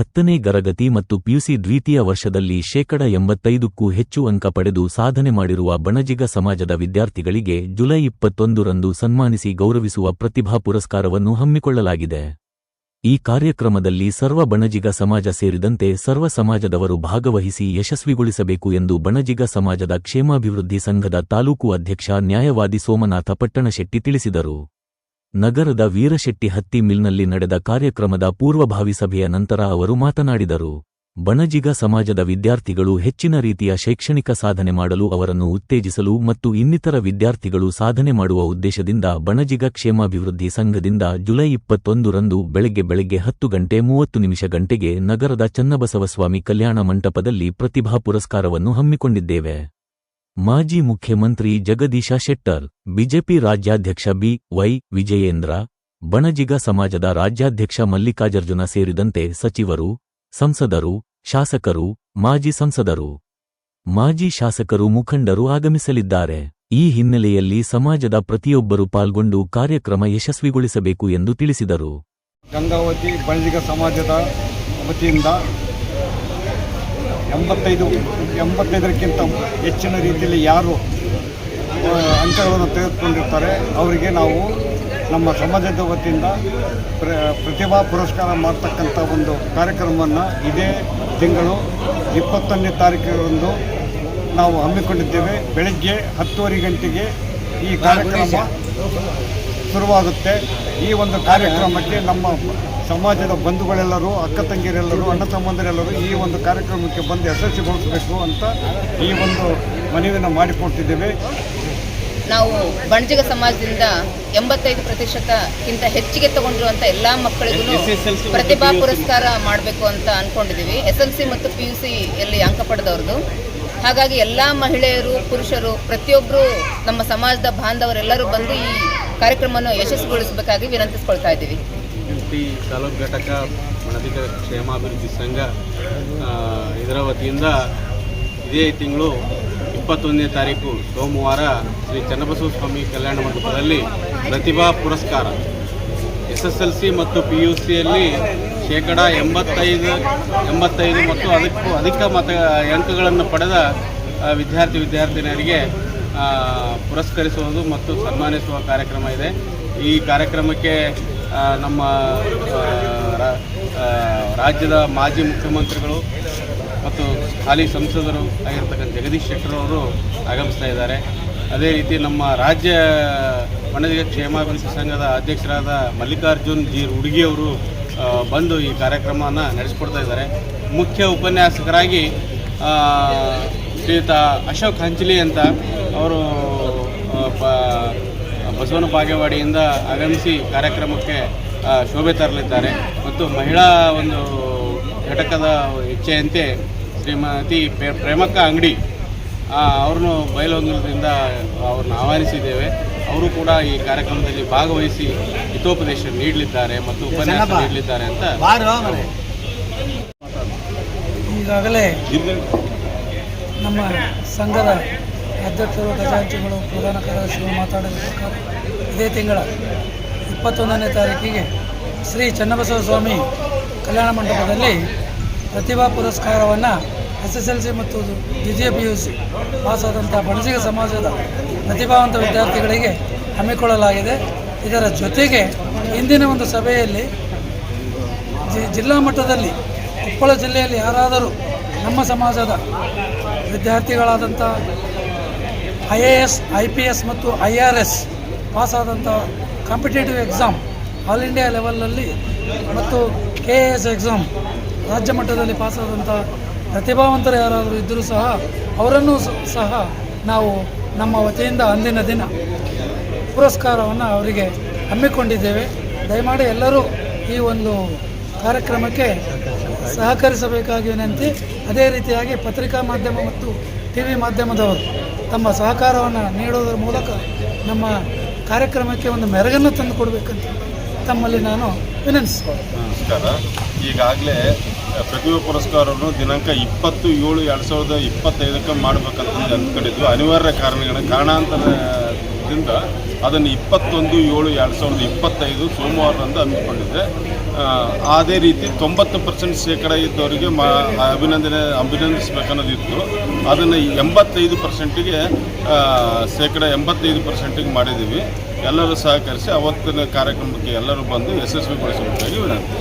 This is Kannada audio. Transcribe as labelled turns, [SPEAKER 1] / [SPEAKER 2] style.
[SPEAKER 1] ಹತ್ತನೇ ಗರಗತಿ ಮತ್ತು ಪಿಯುಸಿ ದ್ವಿತೀಯ ವರ್ಷದಲ್ಲಿ ಶೇಕಡ ಎಂಬತ್ತೈದಕ್ಕೂ ಹೆಚ್ಚು ಅಂಕ ಪಡೆದು ಸಾಧನೆ ಮಾಡಿರುವ ಬಣಜಿಗ ಸಮಾಜದ ವಿದ್ಯಾರ್ಥಿಗಳಿಗೆ ಜುಲೈ ಇಪ್ಪತ್ತೊಂದರಂದು ಸನ್ಮಾನಿಸಿ ಗೌರವಿಸುವ ಪ್ರತಿಭಾ ಪುರಸ್ಕಾರವನ್ನು ಹಮ್ಮಿಕೊಳ್ಳಲಾಗಿದೆ. ಈ ಕಾರ್ಯಕ್ರಮದಲ್ಲಿ ಸರ್ವ ಬಣಜಿಗ ಸಮಾಜ ಸೇರಿದಂತೆ ಸರ್ವ ಸಮಾಜದವರು ಭಾಗವಹಿಸಿ ಯಶಸ್ವಿಗೊಳಿಸಬೇಕು ಎಂದು ಬಣಜಿಗ ಸಮಾಜದ ಕ್ಷೇಮಾಭಿವೃದ್ಧಿ ಸಂಘದ ತಾಲೂಕು ಅಧ್ಯಕ್ಷ ನ್ಯಾಯವಾದಿ ಸೋಮನಾಥ ಪಟ್ಟಣಶೆಟ್ಟಿ ತಿಳಿಸಿದರು. ನಗರದ ವೀರಶೆಟ್ಟಿ ಹತ್ತಿ ಮಿಲ್ನಲ್ಲಿ ನಡೆದ ಕಾರ್ಯಕ್ರಮದ ಪೂರ್ವಭಾವಿ ಸಭೆಯ ನಂತರ ಅವರು ಮಾತನಾಡಿದರು. ಬಣಜಿಗ ಸಮಾಜದ ವಿದ್ಯಾರ್ಥಿಗಳು ಹೆಚ್ಚಿನ ರೀತಿಯ ಶೈಕ್ಷಣಿಕ ಸಾಧನೆ ಮಾಡಲು ಅವರನ್ನು ಉತ್ತೇಜಿಸಲು ಮತ್ತು ಇನ್ನಿತರ ವಿದ್ಯಾರ್ಥಿಗಳು ಸಾಧನೆ ಮಾಡುವ ಉದ್ದೇಶದಿಂದ ಬಣಜಿಗ ಕ್ಷೇಮಾಭಿವೃದ್ಧಿ ಸಂಘದಿಂದ ಜುಲೈ ಇಪ್ಪತ್ತೊಂದರಂದು ಬೆಳಗ್ಗೆ ಬೆಳಗ್ಗೆ ಹತ್ತು ಗಂಟೆ ಮೂವತ್ತು ನಿಮಿಷ ಗಂಟೆಗೆ ನಗರದ ಚನ್ನಬಸವಸ್ವಾಮಿ ಕಲ್ಯಾಣ ಮಂಟಪದಲ್ಲಿ ಪ್ರತಿಭಾ ಪುರಸ್ಕಾರವನ್ನು ಹಮ್ಮಿಕೊಂಡಿದ್ದೇವೆ. ಮಾಜಿ ಮುಖ್ಯಮಂತ್ರಿ ಜಗದೀಶ ಶೆಟ್ಟರ್, ಬಿಜೆಪಿ ರಾಜ್ಯಾಧ್ಯಕ್ಷ ಬಿ ವೈ ವಿಜಯೇಂದ್ರ, ಬಣಜಿಗ ಸಮಾಜದ ರಾಜ್ಯಾಧ್ಯಕ್ಷ ಮಲ್ಲಿಕಾರ್ಜುನ ಸೇರಿದಂತೆ ಸಚಿವರು, ಸಂಸದರು, ಶಾಸಕರು, ಮಾಜಿ ಸಂಸದರು. ಮಾಜಿ ಶಾಸಕರು ಮುಖಂಡರು ಆಗಮಿಸಲಿದ್ದಾರೆ. ಈ ಹಿನ್ನೆಲೆಯಲ್ಲಿ ಸಮಾಜದ ಪ್ರತಿಯೊಬ್ಬರು ಪಾಲ್ಗೊಂಡು ಕಾರ್ಯಕ್ರಮ ಯಶಸ್ವಿಗೊಳಿಸಬೇಕು ಎಂದು ತಿಳಿಸಿದರು.
[SPEAKER 2] ಗಂಗಾವತಿ, ಬಣಜಿಗ ಸಮಾಜದ ವತಿಯಿಂದ ಎಂಬತ್ತೈದು, ಎಂಬತ್ತೈದಕ್ಕಿಂತ ಹೆಚ್ಚಿನ ರೀತಿಯಲ್ಲಿ ಯಾರು ಅಂಕಗಳನ್ನು ತೆಗೆದುಕೊಂಡಿರ್ತಾರೆ, ಅವರಿಗೆ ನಾವು ನಮ್ಮ ಸಮಾಜದ ವತಿಯಿಂದ ಪ್ರ, ಪ್ರತಿಭಾ ಪುರಸ್ಕಾರ ಮಾಡ್ತಕ್ಕಂಥ ಒಂದು ಕಾರ್ಯಕ್ರಮವನ್ನು ಇದೇ ತಿಂಗಳು ಇಪ್ಪತ್ತೊಂದನೇ ತಾರೀಕರಂದು ನಾವು ಹಮ್ಮಿಕೊಂಡಿದ್ದೇವೆ. ಬೆಳಗ್ಗೆ ಹತ್ತುವರೆ ಗಂಟೆಗೆ ಈ ಕಾರ್ಯಕ್ರಮ ಶುರುವಾಗುತ್ತೆ. ಈ ಒಂದು ಕಾರ್ಯಕ್ರಮಕ್ಕೆ ನಮ್ಮ ಸಮಾಜದ ಬಂಧುಗಳೆಲ್ಲರೂ ಅಕ್ಕ ತಂಗಿಯರೆಲ್ಲರೂ ಅಣ್ಣ ತಮ್ಮಂದಿರೆಲ್ಲರೂ ಈ ಒಂದು ಕಾರ್ಯಕ್ರಮಕ್ಕೆ ಬಂದು ಯಶಸ್ವಿಗೊಳಿಸಬೇಕು ಅಂತ ಈ ಒಂದು ಮನವಿಯನ್ನು ಮಾಡಿಕೊಟ್ಟಿದ್ದೇವೆ.
[SPEAKER 3] ನಾವು ಬಣಜಿಗ ಸಮಾಜದಿಂದ ಎಂಬತ್ತೈದು ಪ್ರತಿಶತಕ್ಕಿಂತ ಹೆಚ್ಚಿಗೆ ತಗೊಂಡಿರುವಂಥ ಎಲ್ಲ ಮಕ್ಕಳಿಗೂ ಪ್ರತಿಭಾ ಪುರಸ್ಕಾರ ಮಾಡಬೇಕು ಅಂತ ಅಂದ್ಕೊಂಡಿದ್ದೀವಿ ಎಸ್ ಎಲ್ ಸಿ ಮತ್ತು ಪಿ ಯು ಸಿ ಅಲ್ಲಿ ಅಂಕ ಪಡೆದವ್ರದ್ದು ಹಾಗಾಗಿ ಎಲ್ಲ ಮಹಿಳೆಯರು, ಪುರುಷರು ಪ್ರತಿಯೊಬ್ಬರು ನಮ್ಮ ಸಮಾಜದ ಬಾಂಧವರೆಲ್ಲರೂ ಬಂದು ಈ ಕಾರ್ಯಕ್ರಮವನ್ನು ಯಶಸ್ವಿಗೊಳಿಸಬೇಕಾಗಿ ವಿನಂತಿಸ್ಕೊಳ್ತಾ ಇದ್ದೀವಿ.
[SPEAKER 4] ತಾಲೂಕು ಘಟಕ ಮಣದಿಗ ಕ್ಷೇಮಾಭಿವೃದ್ಧಿ ಸಂಘ ಇದರ ವತಿಯಿಂದ ಇದೇ ತಿಂಗಳು ಇಪ್ಪತ್ತೊಂದನೇ ತಾರೀಕು ಸೋಮವಾರ ಶ್ರೀ ಚನ್ನಬಸವ ಸ್ವಾಮಿ ಕಲ್ಯಾಣ ಮಂಟಪದಲ್ಲಿ ಪ್ರತಿಭಾ ಪುರಸ್ಕಾರ. ಎಸ್ ಎಸ್ ಎಲ್ ಸಿ ಮತ್ತು ಪಿ ಯು ಸಿಯಲ್ಲಿ ಶೇಕಡ ಎಂಬತ್ತೈದು ಎಂಬತ್ತೈದು ಮತ್ತು ಅದಕ್ಕೂ ಅಧಿಕ ಮತ ಅಂಕಗಳನ್ನು ಪಡೆದ ವಿದ್ಯಾರ್ಥಿ ವಿದ್ಯಾರ್ಥಿನಿಯರಿಗೆ ಪುರಸ್ಕರಿಸುವುದು ಮತ್ತು ಸನ್ಮಾನಿಸುವ ಕಾರ್ಯಕ್ರಮ ಇದೆ. ಈ ಕಾರ್ಯಕ್ರಮಕ್ಕೆ ನಮ್ಮ ರಾಜ್ಯದ ಮಾಜಿ ಮುಖ್ಯಮಂತ್ರಿಗಳು ಮತ್ತು ಹಾಲಿ ಸಂಸದರು ಆಗಿರ್ತಕ್ಕಂಥ ಜಗದೀಶ್ ಶೆಟ್ಟರ್ ಅವರು ಆಗಮಿಸ್ತಾ ಇದ್ದಾರೆ. ಅದೇ ರೀತಿ ನಮ್ಮ ರಾಜ್ಯ ವಣಜಿಗ ಕ್ಷೇಮಾಭಿವೃದ್ಧಿ ಸಂಘದ ಅಧ್ಯಕ್ಷರಾದ ಮಲ್ಲಿಕಾರ್ಜುನ್ ಜಿ ಅವರು ಬಂದು ಈ ಕಾರ್ಯಕ್ರಮವನ್ನು ನಡೆಸಿಕೊಡ್ತಾ ಇದ್ದಾರೆ. ಮುಖ್ಯ ಉಪನ್ಯಾಸಕರಾಗಿ ಶ್ರೀಯುತ ಅಶೋಕ್ ಹಂಚಲಿ ಅಂತ ಅವರು ಬಸವನ ಬಾಗೇವಾಡಿಯಿಂದ ಆಗಮಿಸಿ ಕಾರ್ಯಕ್ರಮಕ್ಕೆ ಶೋಭೆ ತರಲಿದ್ದಾರೆ. ಮತ್ತು ಮಹಿಳಾ ಒಂದು ಘಟಕದ ಇಚ್ಛೆಯಂತೆ ಶ್ರೀಮತಿ ಪ್ರೇಮಕ್ಕ ಅಂಗಡಿ ಅವ್ರನ್ನು ಬಯಲುಹೊಂಗಲದಿಂದ ಅವ್ರನ್ನ ಆಹ್ವಾನಿಸಿದ್ದೇವೆ. ಅವರು ಕೂಡ ಈ ಕಾರ್ಯಕ್ರಮದಲ್ಲಿ ಭಾಗವಹಿಸಿ ಹಿತೋಪದೇಶ ನೀಡಲಿದ್ದಾರೆ ಮತ್ತು ಉಪನ್ಯಾಸ ನೀಡಲಿದ್ದಾರೆ ಅಂತ
[SPEAKER 5] ಈಗಾಗಲೇ ನಮ್ಮ ಸಂಘದ ಅಧ್ಯಕ್ಷರು ಖಜಾಂಚಿಗಳು ಪ್ರಧಾನ ಕಾರ್ಯದರ್ಶಿಗಳು ಮಾತಾಡಿದ ಪ್ರಕಾರ ಇದೇ ತಿಂಗಳ ಇಪ್ಪತ್ತೊಂದನೇ ತಾರೀಕಿಗೆ ಶ್ರೀ ಚನ್ನಬಸವ ಸ್ವಾಮಿ ಕಲ್ಯಾಣ ಮಂಟಪದಲ್ಲಿ ಪ್ರತಿಭಾ ಪುರಸ್ಕಾರವನ್ನು ಎಸ್ ಎಸ್ ಎಲ್ ಸಿ ಮತ್ತು ದ್ವಿತೀಯ ಪಿ ಯು ಸಿ ಪಾಸಾದಂಥ ಬಣಸಿಗ ಸಮಾಜದ ಪ್ರತಿಭಾವಂತ ವಿದ್ಯಾರ್ಥಿಗಳಿಗೆ ಹಮ್ಮಿಕೊಳ್ಳಲಾಗಿದೆ. ಇದರ ಜೊತೆಗೆ ಇಂದಿನ ಒಂದು ಸಭೆಯಲ್ಲಿ ಜಿ, ಜಿಲ್ಲಾ ಮಟ್ಟದಲ್ಲಿ, ಕೊಪ್ಪಳ ಜಿಲ್ಲೆಯಲ್ಲಿ ಯಾರಾದರೂ ನಮ್ಮ ಸಮಾಜದ ವಿದ್ಯಾರ್ಥಿಗಳಾದಂಥ I A S, I P S ಮತ್ತು ಐ ಆರ್ ಎಸ್ ಪಾಸಾದಂಥ ಕಾಂಪಿಟೇಟಿವ್ ಎಕ್ಸಾಮ್ ಆಲ್ ಇಂಡಿಯಾ ಲೆವೆಲಲ್ಲಿ ಮತ್ತು ಕೆ ಎ ಎಸ್ ಎಕ್ಸಾಮ್ ರಾಜ್ಯ ಮಟ್ಟದಲ್ಲಿ ಪಾಸಾದಂಥ ಪ್ರತಿಭಾವಂತರು ಯಾರಾದರೂ ಇದ್ದರೂ ಸಹ ಅವರನ್ನು ಸಹ ನಾವು ನಮ್ಮ ವತಿಯಿಂದ ಅಂದಿನ ದಿನ ಪುರಸ್ಕಾರವನ್ನು ಅವರಿಗೆ ಹಮ್ಮಿಕೊಂಡಿದ್ದೇವೆ. ದಯಮಾಡಿ ಎಲ್ಲರೂ ಈ ಒಂದು ಕಾರ್ಯಕ್ರಮಕ್ಕೆ ಸಹಕರಿಸಬೇಕಾಗಿ ವಿನಂತಿ. ಅದೇ ರೀತಿಯಾಗಿ ಪತ್ರಿಕಾ ಮಾಧ್ಯಮ ಮತ್ತು ಟಿ ವಿ ಮಾಧ್ಯಮದವರು ತಮ್ಮ ಸಹಕಾರವನ್ನು ನೀಡೋದರ ಮೂಲಕ ನಮ್ಮ ಕಾರ್ಯಕ್ರಮಕ್ಕೆ ಒಂದು ಮೆರಗನ್ನು ತಂದು ಕೊಡಬೇಕಂತ ತಮ್ಮಲ್ಲಿ ನಾನು
[SPEAKER 6] ನಮಸ್ಕಾರ. ಈಗಾಗಲೇ ಪ್ರತಿಭಾ ಪುರಸ್ಕಾರವನ್ನು ದಿನಾಂಕ ಇಪ್ಪತ್ತು ಏಳು ಎರಡು ಸಾವಿರದ ಇಪ್ಪತ್ತೈದಕ್ಕೆ ಮಾಡಬೇಕಂತ ಅಂದ್ಕೊಂಡಿದ್ವಿ. ಅನಿವಾರ್ಯ ಕಾರಣಗಳ ಕಾರಣಾಂತರದಿಂದ ಅದನ್ನು ಇಪ್ಪತ್ತೊಂದು ಏಳು ಎರಡು ಸಾವಿರದ ಇಪ್ಪತ್ತೈದು ಸೋಮವಾರದಂದು ಹಮ್ಮಿಕೊಂಡಿದ್ದೆ. ಅದೇ ರೀತಿ ತೊಂಬತ್ತು ಪರ್ಸೆಂಟ್ ಶೇಕಡ ಇದ್ದವರಿಗೆ ಮಾ, ಅಭಿನಂದನೆ, ಅಭಿನಂದಿಸಬೇಕನ್ನೋದಿತ್ತು. ಅದನ್ನು ಎಂಬತ್ತೈದು ಪರ್ಸೆಂಟಿಗೆ ಶೇಕಡ ಎಂಬತ್ತೈದು ಪರ್ಸೆಂಟಿಗೆ ಮಾಡಿದ್ದೀವಿ. ಎಲ್ಲರೂ ಸಹಕರಿಸಿ ಅವತ್ತಿನ ಕಾರ್ಯಕ್ರಮಕ್ಕೆ ಎಲ್ಲರೂ ಬಂದು ಯಶಸ್ವಿಗೊಳಿಸಬೇಕಾಗಿ ವಿನಂತಿ.